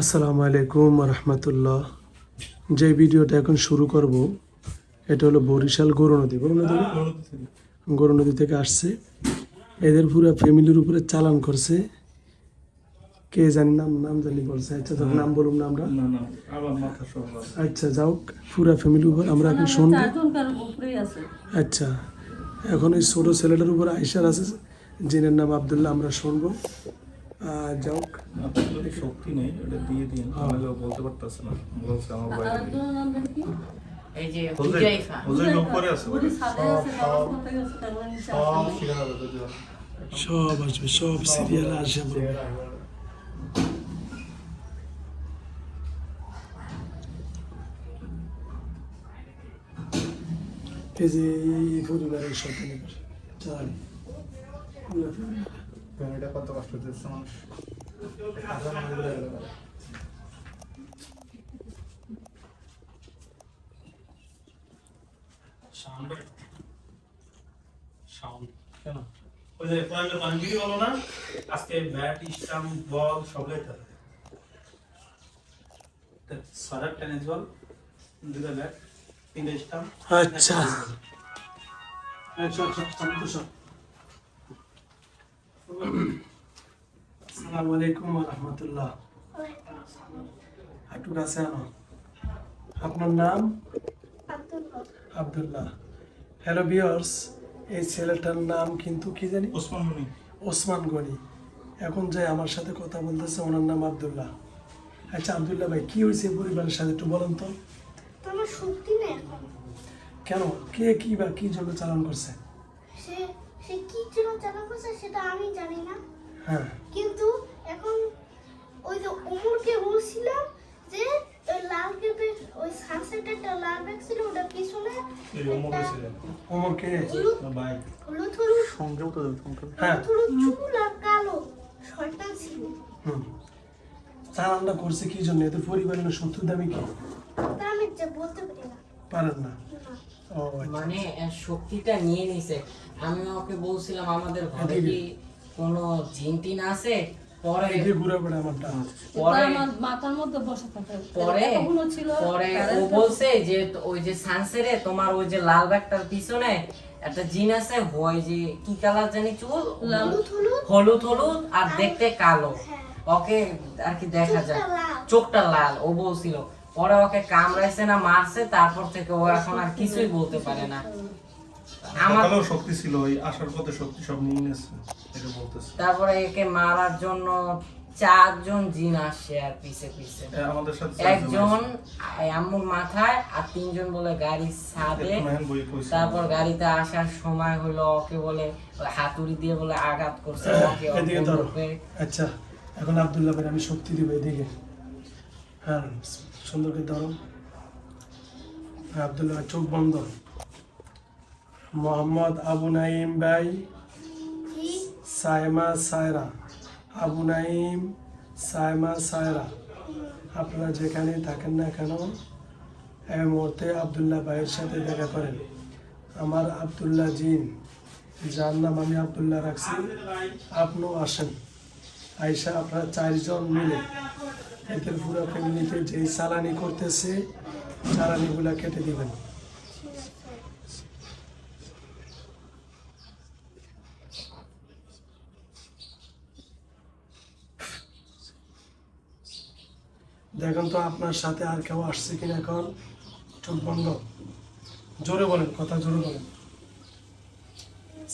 আসসালামু আলাইকুম রহমতুল্লাহ। যে ভিডিওটা এখন শুরু করব এটা হলো বরিশাল গরু নদী। গরু নদী গরু নদী থেকে আসছে। এদের পুরো ফ্যামিলির উপরে চালান করছে। কে জানি নাম নাম জানি বলছে। আচ্ছা তখন নাম বলুন না আমরা না না আমার মাথা সব আচ্ছা যাও পুরা ফ্যামিলির উপর আমরা এখন শুনব আছে। আচ্ছা এখন এই ছোটো ছেলেটার উপর আইসার আছে যিনের নাম আবদুল্লাহ আমরা শুনব। আহ, যাও আপনার যদি শক্তি নেই এটা দিয়ে দিন তাহলে ও বলতে পারতেছে না বলছে আমার বাইরে আরেকজনের নাম জানি কি? এই যে হোজাই হুজাইফা হোজাই উপরে আছে ওই ছাদে আছে, নামাজ পড়তে গেছে, তার মানে নিচে আসে নাই। সব আসবে সব সিরিয়াল আসে বলবে এই যে এই পরিবারের সাথে চাল এটা কত কষ্ট দিচ্ছে মানুষ? কেন? ওই যে পয়েন্টে পয়েন্ট না? আজকে ব্যাট স্টাম্প বল সব লেখা থাকে। টেনিস বল দুটা ব্যাট তিনটা স্টাম্প। আচ্ছা। তো সব আসসালামু আলাইকুম রহমতুল্লাহ একটু কাছে আনো আপনার নাম আব্দুল্লাহ হ্যালো বিয়ার্স এই ছেলেটার নাম কিন্তু কি জানি? ওসমান মনি ওসমান গনি। এখন যে আমার সাথে কথা বলতেছে ওনার নাম আব্দুল্লাহ। আচ্ছা আব্দুল্লাহ ভাই কি হয়েছে পরিবারের সাথে? একটু বলেন তো। তো আমার শক্তি নেই এখন। কেন? কে কি বা কি জন্য চালান করছে? সে কি জন্য চালু করছে সেটা আমি জানি না। হ্যাঁ। কিন্তু এখন ওই যে ওমরকে বলছিলাম যে ওই লাল কেপের ওই সানসেট একটা লাল ব্যাগ ছিল ওটা পিছনে ওমরকে হলুদ ভাই। হলুদ হলুদ সংযোগ হ্যাঁ। হলুদ চুল আর কালো শয়তান ছিল। হুম। চালানটা করছে কি জন্য? এদের পরিবারের শত্রু দামি কি? তা আমি যে বলতে পারি না। পারেন না। মানে শক্তিটা নিয়ে নিছে। আমি ওকে বলছিলাম আমাদের ঘরে কি কোনো জিন টিন আছে? পরে এই যে ঘুরে বেড়া আমারটা। পরে মাথার মধ্যে বসে থাকে। পরে পরে ও বলছে যে ওই যে সানসেরে তোমার ওই যে লাল ব্যাগটার পিছনে একটা জিন আছে ওই যে কি কালার জানি চুল? হলুদ। হলুদ? আর দেখতে কালো। হ্যাঁ। ওকে আর কি দেখা যায়। চোখটা লাল ও বলছিল। পরে ওকে কামড়াইছে না মারছে তারপর থেকে ও এখন আর কিছুই বলতে পারে না। আমার সকালেও শক্তি ছিল ওই আসার পথে শক্তি সব নিয়ে নিয়েছে এটা বলতেছে। তারপরে একে মারার জন্য চারজন জিন আসছে আর পিছে পিছে। আমাদের সাথে একজন আম্মুর মাথায় আর তিনজন বলে গাড়ির ছাদে। তারপর গাড়িতে আসার সময় হলো ওকে বলে হাতুড়ি দিয়ে বলে আঘাত করছে ওকে ওর। আচ্ছা এখন আব্দুল্লাহ আমি শক্তি দিব এদিকে। হ্যাঁ সুন্দর করে ধরো হ্যাঁ, আব্দুল্লাহ চোখ বন্ধ। মোহাম্মদ আবু নাইম ভাই জি সাইমা সায়রা। আবু নাইম সাইমা সায়রা। আপনারা যেখানে থাকেন না কেন এই মুহূর্তে আবদুল্লাহ ভাইয়ের সাথে দেখা করেন। আমার আবদুল্লাহ জিন যার নাম আমি আবদুল্লাহ রাখছি। আপনিও আসেন। আইসা আপনারা চারজন মিলে এদের পুরো ফ্যামিলিতে যেই চালানি করতেছে, চালানিগুলা কেটে দিবেন। দেখুন তো আপনার সাথে আর কেউ আসছে কিনা এখন? চোখ বন্ধ। জোরে বলেন, কথা জোরে বলেন।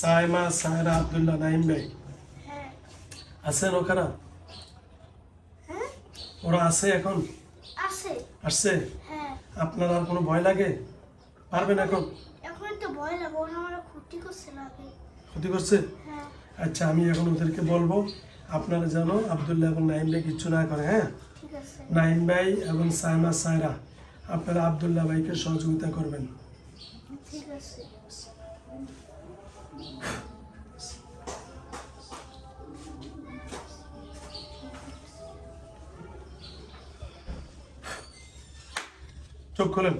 সাইমা, সায়রা, আবদুল্লাহ নাইম ভাই। আছেন ওখানে? হ্যাঁ? ওরা আছে এখন? আসছে? হ্যাঁ। আপনার আর কোনো ভয় লাগে? পারবেন এখন? এখন একটু ভয় লাগে ওরা আমার ক্ষতি করছে লাগে ক্ষতি করছে? হ্যাঁ। আচ্ছা আমি এখন ওদেরকে বলব আপনারা যেন আবদুল্লাহ এবং নাইম ভাই কিচ্ছু না করে হ্যাঁ? নাইম ভাই এবং সাইমা সায়রা আপনারা আবদুল্লাহ ভাইকে সহযোগিতা করবেন। ঠিক আছে। চোখ খোলেন।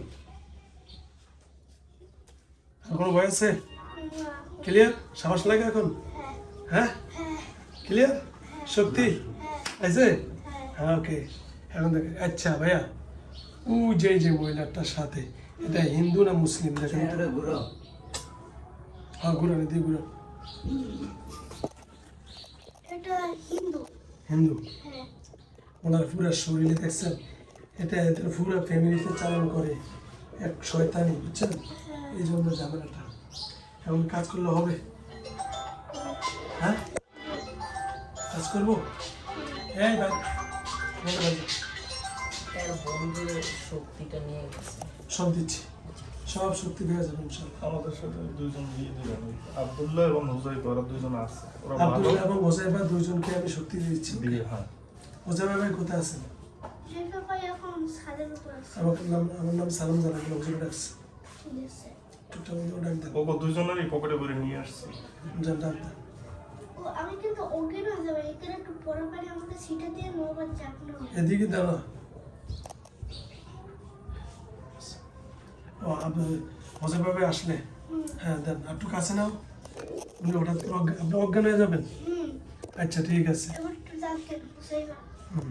কোনো ভয় আছে? ক্লিয়ার সাহস লাগে এখন? হ্যাঁ? ক্লিয়ার শক্তি আছে? হ্যাঁ ওকে এখন দেখেন আচ্ছা ভাইয়া ও যে যে মহিলাটার সাথে এটা হিন্দু না মুসলিম? দেখেন হ্যাঁ ঘুরান দিয়ে ঘুরান। হিন্দু। হিন্দু? হ্যাঁ। ওনার পুরো শরীরে দেখছেন? এটা এদের পুরো ফ্যামিলিতে চালন করে এক শয়তানি বুঝছেন? এই জন্য ঝামেলাটা। এমন কাজ করলে হবে? হ্যাঁ? কাজ করব? এই ভাই শক্তিটা নিয়ে সব দিচ্ছি। সব শক্তি আমাদের সাথে দুইজন আব্দুল্লাহ এবং হুজাইফা ওরা দুজন আছে। ওরা ভালো আব্দুল্লাহ এবং হোসাইফা দুইজনকে আমি শক্তি দিচ্ছি বিয়ে হ্যাঁ। হোসাইফা ভাই কোথায় আছেন জেফা ভাই এখন ছাদের উপর আছে আমার নাম আমার নাম সালাম ডাকছে ওকে দুজনেরই পকেটে করে নিয়ে আসছি। যান ডাক দেন ও আমি কিন্তু ওকে না যাবে এখানে একটু পরে পারে আমাকে সিটে দিয়ে মোবাইল চাপনো এদিকে দাও ও আপনি আসলে। হ্যাঁ দেন একটু কাছে নাও। উনি হঠাৎ করে অজ্ঞা- আপনি অজ্ঞান হয়ে যাবেন? আচ্ছা ঠিক আছে। হুম।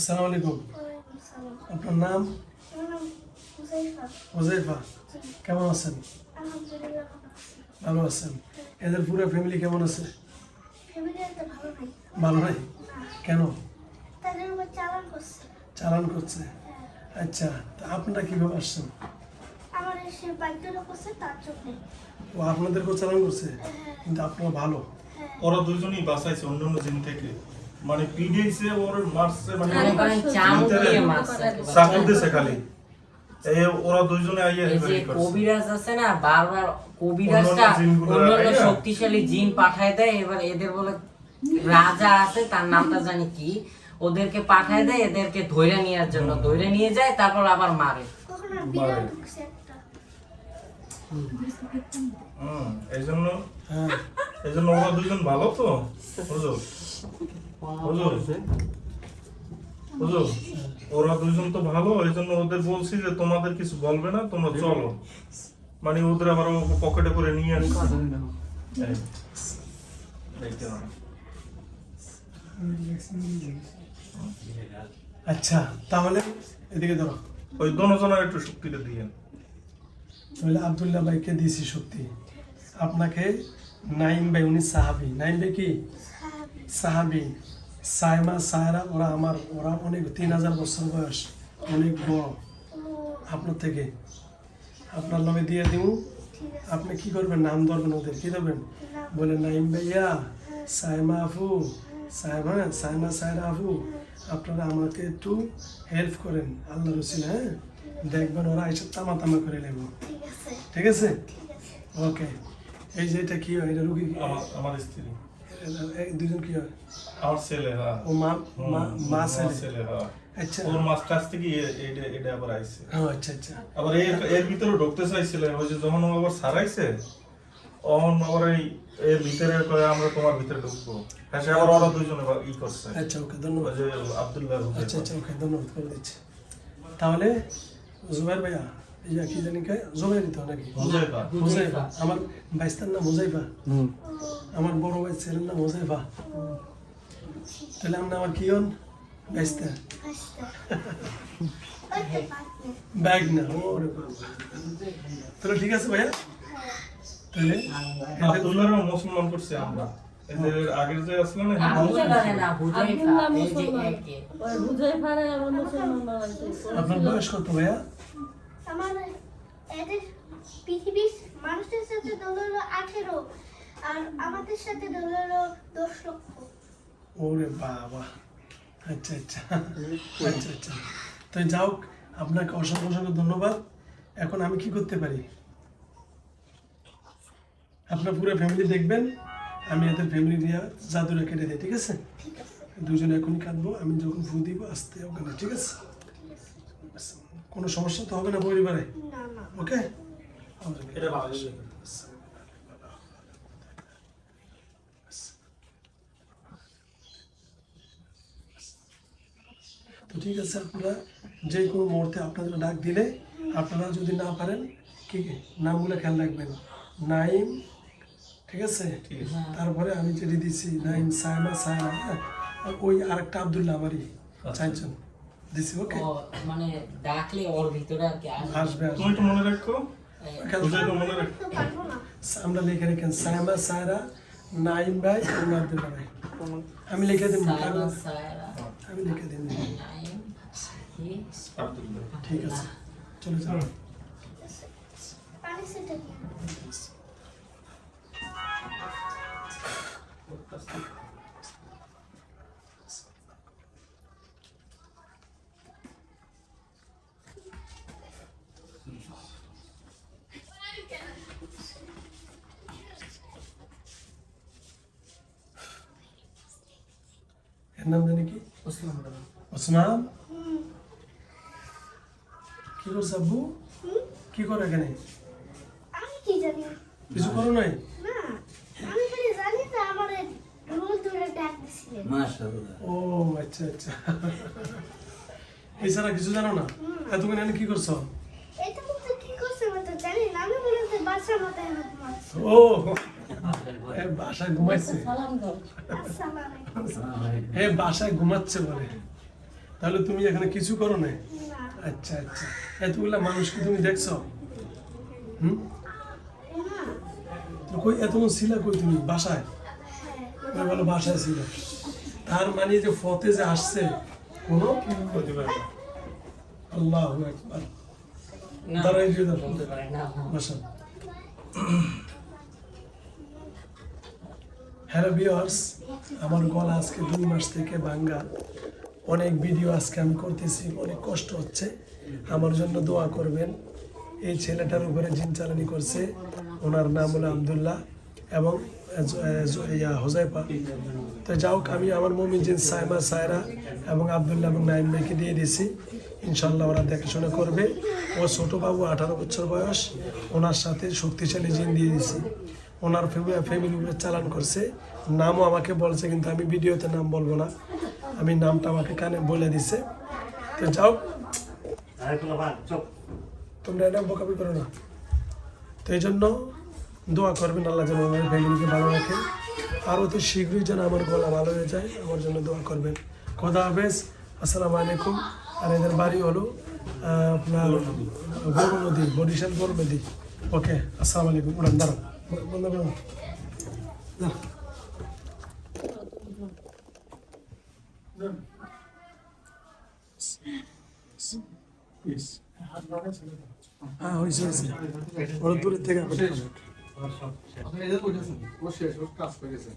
আসসালামু আলাইকুম। আপনার নাম? আমার হুজাইফা। কেমন আছেন? ভালো আছেন। এদের পুরো ফ্যামিলি কেমন আছে? ভালো নাই ভালো নাই না কেন? চালান করছে। চালান করছে? হ্যাঁ। আচ্ছা তা আপনারা কীভাবে আসছেন? ও আপনাদেরকেও চালান করছে? হ্যাঁ। কিন্তু আপনারা ভালো। হ্যাঁ। ওরা দুজনই বাঁচাইছে অন্য অন্য জিন থেকে। মানে পিডিয়েছে ওর মারছে মানে মনে চামচ ভিতরে চাকু দিছে খালি। এই ওরা দুজনে আইয়া এই যে হেফাজত কবিরাজ আছে না বারবার কবিরাজটা অন্যান্য? শক্তিশালী জিন পাঠায় দেয় এবার এদের বলে রাজা আছে তার নামটা জানি কি ওদেরকে পাঠায় দেয় এদেরকে ধইরে নেওয়ার জন্য। ধইরে নিয়ে যায় তারপর আবার মারে। এই জন্য হ্যাঁ। এই জন্য ওরা দুজন ভালো তো বুঝো ওরা দুজন তো ভালো এই জন্য ওদের বলছি যে তোমাদের কিছু বলবে না তোমরা চলো। মানে ওদের আবার পকেটে করে নিয়ে আসছে। আচ্ছা তাহলে এদিকে ধরো। ওই দনজনের একটু শক্তিটা দিয়ে। তাহলে আবদুল্লাহ ভাইকে দিয়েছি শক্তি। আপনাকে নাইম ভাই উনি সাহাবি। নাইম ভাই কি? সাহাবি সাইমা সায়রা ওরা আমার ওরা অনেক তিন হাজার বছর বয়স অনেক বড়। আপনার থেকে। আপনার লগে দিয়ে দিব আপনি কি করবেন? নাম ধরবেন ওদের। কি ধরবেন? না বলে নাইম ভাইয়া সাইমা আফু সাইমা সাইমা সাইরা আফু আপনারা আমাকে একটু হেল্প করেন। আল্লাহ রসিল হ্যাঁ? দেখবেন ওরা এসে তামা তামা করে নেব। ঠিক আছে। ওকে। এই যে এটা কি হয়? এটা রুগী আমার আমার স্ত্রী। দুজন কি হয়? আমার ছেলে হ্যাঁ। ও মা মা ছেলে? হ্যাঁ। আচ্ছা। ওর কাছ থেকে এটা এটা আবার আইছে। ও আচ্ছা আচ্ছা। আবার এর এর ভিতরে ঢুকতে চাইছিল ওই যে যখন ও আবার সারাইছে তখন আবার এই এর ভিতরে কয়ে আমরা তোমার ভিতরে ঢুকবো। হ্যাঁ সে আবার ওরা দুজনে ই করছে। আচ্ছা ওকে ধন্যবাদ। আব্দুল্লাহ আচ্ছা আচ্ছা ওকে ধন্যবাদ করে দিচ্ছি। তাহলে জুবাইর ভাইয়া ইয়া কি জানি কে? জুবাইর তো নাকি? হুজাইফা মুজাইফা। আমার বাইস্তার নাম মুজাইফা। আমার বড় ভাই ছেলের নাম মুজাইফা। তাহলে আমরা আমার কি হন? বাইস্তা ওই তো পাতনি ব্যাগ না ওরে তাহলে ঠিক আছে ভাইয়া? তাহলে মুসলমান করছে আমরা। এদের আগের যে আসলো না আপনার বয়স কত ভাইয়া? আমার এদের পৃথিবীর মানুষের সাথে দল হলো আঠেরো আর আমাদের সাথে দল হলো দশ লক্ষ। ওরে বাবা। আচ্ছা আচ্ছা। আচ্ছা আচ্ছা। তো যাও আপনাকে অসংখ্য অসংখ্য ধন্যবাদ। এখন আমি কি করতে পারি? আপনার পুরো ফ্যামিলি দেখবেন। আমি এদের ফ্যামিলি নিয়ে জাদুরে কেটে দিই ঠিক আছে? দুজনে এখনই কাঁদবো আমি যখন ফু দিব আসতে ওখানে ঠিক আছে? কোনো সমস্যা তো হবে না পরিবারে? না না। ওকে? এটা ভালো তো ঠিক আছে আপনারা যে কোনো মুহূর্তে আপনাদের ডাক দিলে আপনারা যদি না পারেন কি নামগুলো খেয়াল রাখবেন। নাইম ঠিক আছে? তারপরে আমি যেটি দিছি নাইম সায়মা সায়না হ্যাঁ? আর ওই আরেকটা আবদুল্লাহ আমারই চারজন। দিছি ওকে মানে ডাকলে ওর ভিতরে আর কি আসবে। তুমি একটু মনে রাখো। তো মনে রাখো। তো আমরা লিখে রেখেন সায়মা সায়রা নাইম ভাই এবং আবদুল্লাহ ভাই আমি লিখে দিন আমি লিখে দিন। ঠিক আছে। চলে যাও নাম জানি কি? ওসমান ওসমান? কি করছে আব্বু? কি করে এখানে? আমি কি জানি? কিছু করো নাই? না আমি খালি জানি যে আমার রোজ ধরে ডাক দিছিলেন। ও আচ্ছা আচ্ছা। এছাড়া কিছু জানো না? এখানে কি করছ? এটা বলতে কি করছে আমি তো জানি না। আমি বলে যে মাথায় হাত মারছে ও বাসায় ঘুমাইছে। সালাম দাও আসসালামু আলাইকুম। এ বাসায় ঘুমাচ্ছে বলে। তাহলে তুমি এখানে কিছু করো না। আচ্ছা আচ্ছা। এতগুলা মানুষকে তুমি দেখছ? হুম? কই এতক্ষণ ছিল কই তুমি? বাসায়? বলো বাসায় ছিল তার মানে যে ফতে যে আসছে কোনো হতে পারে না। আল্লাহ একবার দাঁড়াই দিয়ে বসো হ্যালো ভিউয়ার্স আমার গলা আজকে দুই মাস থেকে ভাঙ্গা। অনেক ভিডিও আজকে আমি করতেছি অনেক কষ্ট হচ্ছে। আমার জন্য দোয়া করবেন। এই ছেলেটার উপরে জিন চালানি করছে। ওনার নাম হলো আবদুল্লাহ এবং হোজাইফা। তো যাও হোক, আমি আমার মমিন জিন সাইমা সায়রা এবং আবদুল্লাহ এবং নাইম ভাইকে দিয়ে দিয়েছি ইনশাল্লাহ ওরা দেখাশোনা করবে। ও ছোট বাবু আঠারো বছর বয়স। ওনার সাথে শক্তিশালী জিন দিয়ে দিয়েছি ওনার ফ্যামিলি চালান করছে। নামও আমাকে বলছে, কিন্তু আমি ভিডিওতে নাম বলব না। আমি নামটা আমাকে কানে বলে দিছে। তো যাও। তোমরা এটা বোকাবি করো না। তো এই জন্য দোয়া করবেন আল্লাহ যেন আমার ফ্যামিলিকে ভালো রাখে। আর অতি শীঘ্রই যেন আমার গলা ভালো হয়ে যায়, আমার জন্য দোয়া করবেন। খোদা হাফেজ। আসসালামু আলাইকুম। আর এদের বাড়ি হলো আপনার গরু নদী, বরিশাল গরু নদী। ওকে, আসসালামু আলাইকুম। উড়ান দাঁড়ান। বন্ধ। হ্যাঁ হয়েছে হয়েছে ওরা দূরের থেকে আপনি শেষ কাজ করে গেছে।